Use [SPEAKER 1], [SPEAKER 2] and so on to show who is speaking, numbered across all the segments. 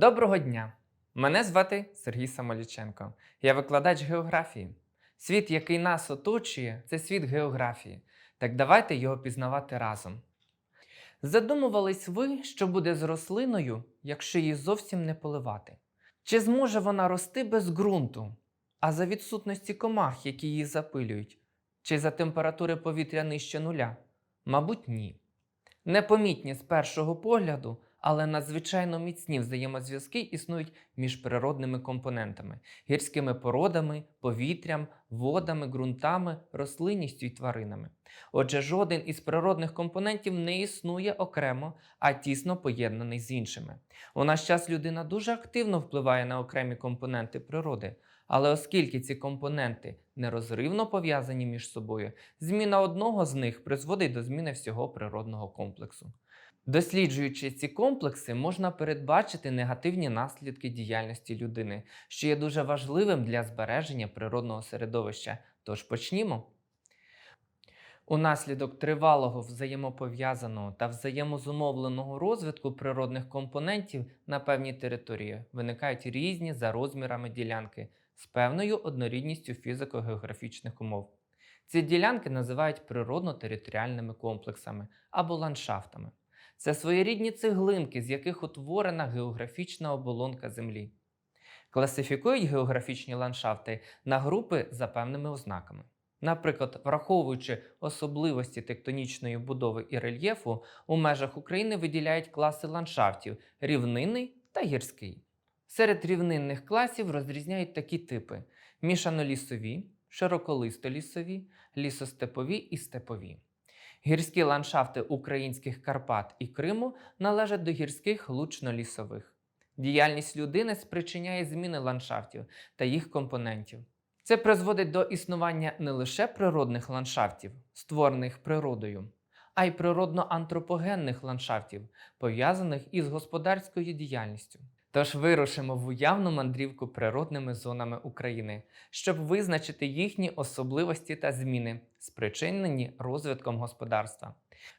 [SPEAKER 1] Доброго дня! Мене звати Сергій Самоліченко. Я викладач географії. Світ, який нас оточує, це світ географії. Так давайте його пізнавати разом. Задумувались ви, що буде з рослиною, якщо її зовсім не поливати? Чи зможе вона рости без ґрунту, а за відсутності комах, які її запилюють, чи за температури повітря нижче нуля? Мабуть, ні. Непомітні з першого погляду, але надзвичайно міцні взаємозв'язки існують між природними компонентами, гірськими породами, повітрям, водами, ґрунтами, рослинністю і тваринами. Отже, жоден із природних компонентів не існує окремо, а тісно поєднаний з іншими. У наш час людина дуже активно впливає на окремі компоненти природи, але оскільки ці компоненти нерозривно пов'язані між собою, зміна одного з них призводить до зміни всього природного комплексу. Досліджуючи ці комплекси, можна передбачити негативні наслідки діяльності людини, що є дуже важливим для збереження природного середовища. Тож почнімо. Унаслідок тривалого взаємопов'язаного та взаємозумовленого розвитку природних компонентів на певній території виникають різні за розмірами ділянки з певною однорідністю фізико-географічних умов. Ці ділянки називають природно-територіальними комплексами або ландшафтами. Це своєрідні цеглинки, з яких утворена географічна оболонка Землі. Класифікують географічні ландшафти на групи за певними ознаками. Наприклад, враховуючи особливості тектонічної будови і рельєфу, у межах України виділяють класи ландшафтів рівнинний та гірський. Серед рівнинних класів розрізняють такі типи: мішанолісові, широколистолісові, лісостепові і степові. Гірські ландшафти українських Карпат і Криму належать до гірських лучно-лісових. Діяльність людини спричиняє зміни ландшафтів та їх компонентів. Це призводить до існування не лише природних ландшафтів, створених природою, а й природно-антропогенних ландшафтів, пов'язаних із господарською діяльністю. Тож вирушимо в уявну мандрівку природними зонами України, щоб визначити їхні особливості та зміни, спричинені розвитком господарства.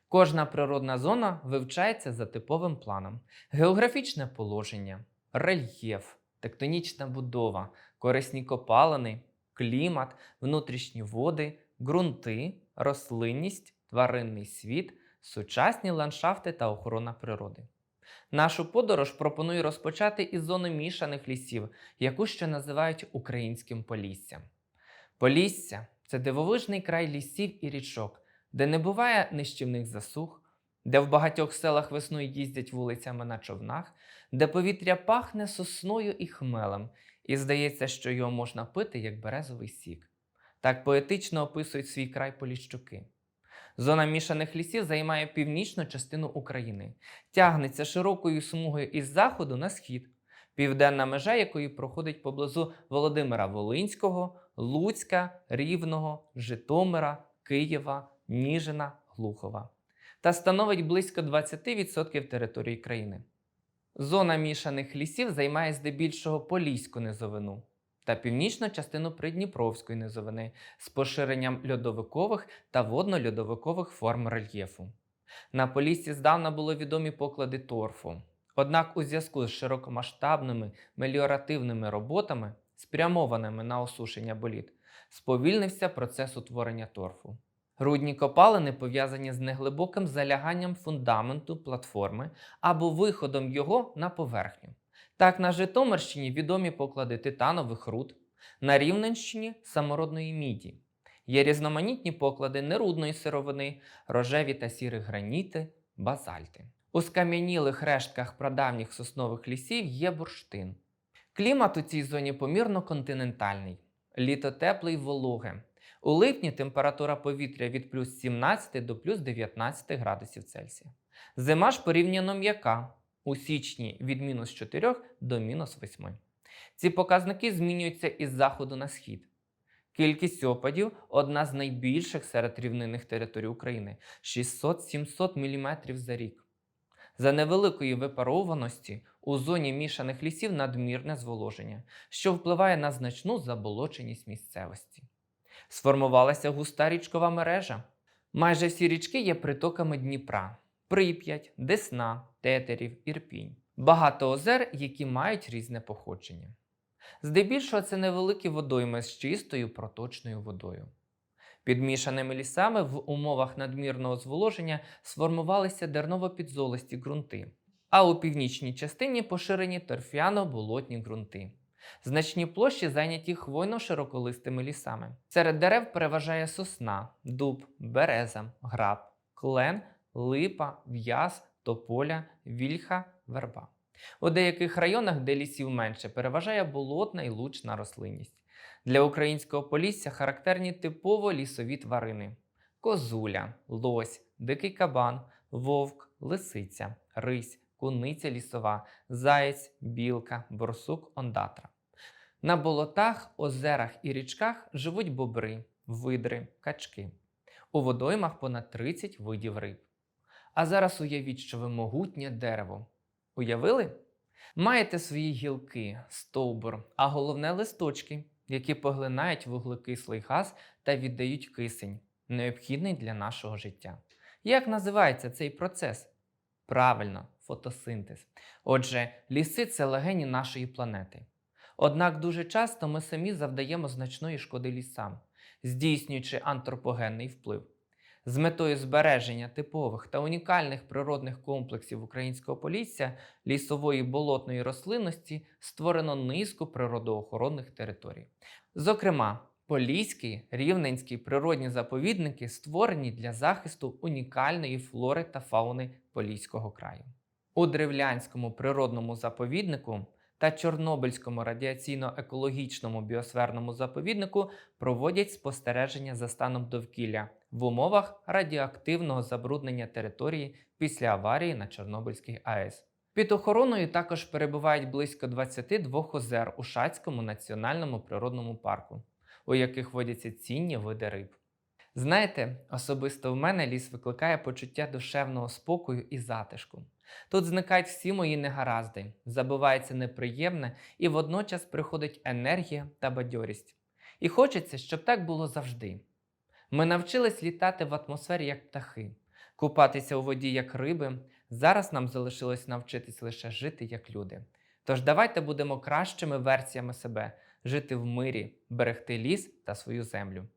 [SPEAKER 1] Кожна природна зона вивчається за типовим планом: географічне положення, рельєф, тектонічна будова, корисні копалини, клімат, внутрішні води, ґрунти, рослинність, тваринний світ, сучасні ландшафти та охорона природи. Нашу подорож пропоную розпочати із зони мішаних лісів, яку ще називають українським поліссям. Полісся це дивовижний край лісів і річок, де не буває нищівних засух, де в багатьох селах весною їздять вулицями на човнах, де повітря пахне сосною і хмелем, і здається, що його можна пити як березовий сік. Так поетично описують свій край поліщуки. Зона мішаних лісів займає північну частину України, тягнеться широкою смугою із заходу на схід, південна межа якої проходить поблизу Володимира Волинського, Луцька, Рівного, Житомира, Києва, Ніжина, Глухова. Та становить близько 20% території країни. Зона мішаних лісів займає здебільшого Поліську низовину та північну частину Придніпровської низовини з поширенням льодовикових та водно-льодовикових форм рельєфу. На Поліссі здавна були відомі поклади торфу. Однак у зв'язку з широкомасштабними меліоративними роботами, спрямованими на осушення боліт, сповільнився процес утворення торфу. Рудні копалини пов'язані з неглибоким заляганням фундаменту платформи або виходом його на поверхню. Так, на Житомирщині відомі поклади титанових руд, на Рівненщині самородної міді. Є різноманітні поклади нерудної сировини, рожеві та сірі граніти, базальти. У скам'янілих рештках прадавніх соснових лісів є бурштин. Клімат у цій зоні помірно континентальний, літо тепле й вологе. У липні температура повітря від плюс 17 до плюс 19 градусів Цельсія. Зима ж порівняно м'яка у січні від мінус 4 до мінус 8. Ці показники змінюються із заходу на схід. Кількість опадів одна з найбільших серед рівнинних територій України 600-700 мм за рік. За невеликої випарованості у зоні мішаних лісів надмірне зволоження, що впливає на значну заболоченість місцевості. Сформувалася густа річкова мережа. Майже всі річки є притоками Дніпра: Прип'ять, Десна, Тетерів, Ірпінь. Багато озер, які мають різне походження. Здебільшого це невеликі водойми з чистою проточною водою. Підмішаними лісами в умовах надмірного зволоження сформувалися дерново-підзолисті ґрунти, а у північній частині поширені торфяно-болотні ґрунти. Значні площі зайняті хвойно-широколистими лісами. Серед дерев переважає сосна, дуб, береза, граб, клен, липа, в'яз, тополя, вільха, верба. У деяких районах, де лісів менше, переважає болотна і лучна рослинність. Для українського полісся характерні типово лісові тварини: козуля, лось, дикий кабан, вовк, лисиця, рись, куниця лісова, заєць, білка, борсук, ондатра. На болотах, озерах і річках живуть бобри, видри, качки. У водоймах понад 30 видів риб. А зараз уявіть, що ви могутнє дерево. Уявили? Маєте свої гілки, стовбур, а головне листочки, які поглинають вуглекислий газ та віддають кисень, необхідний для нашого життя. Як називається цей процес? Правильно, фотосинтез. Отже, ліси це легені нашої планети. Однак дуже часто ми самі завдаємо значної шкоди лісам, здійснюючи антропогенний вплив. З метою збереження типових та унікальних природних комплексів українського полісся лісової болотної рослинності створено низку природоохоронних територій. Зокрема, Поліські, Рівненські природні заповідники створені для захисту унікальної флори та фауни Поліського краю. У Древлянському природному заповіднику та Чорнобильському радіаційно-екологічному біосферному заповіднику проводять спостереження за станом довкілля в умовах радіоактивного забруднення території після аварії на Чорнобильській АЕС. Під охороною також перебувають близько 22 озер у Шацькому національному природному парку, у яких водяться цінні види риб. Знаєте, особисто в мене ліс викликає почуття душевного спокою і затишку. Тут зникають всі мої негаразди, забувається неприємне і водночас приходить енергія та бадьорість. І хочеться, щоб так було завжди. Ми навчились літати в атмосфері як птахи, купатися у воді як риби. Зараз нам залишилось навчитись лише жити як люди. Тож давайте будемо кращими версіями себе, жити в мирі, берегти ліс та свою землю.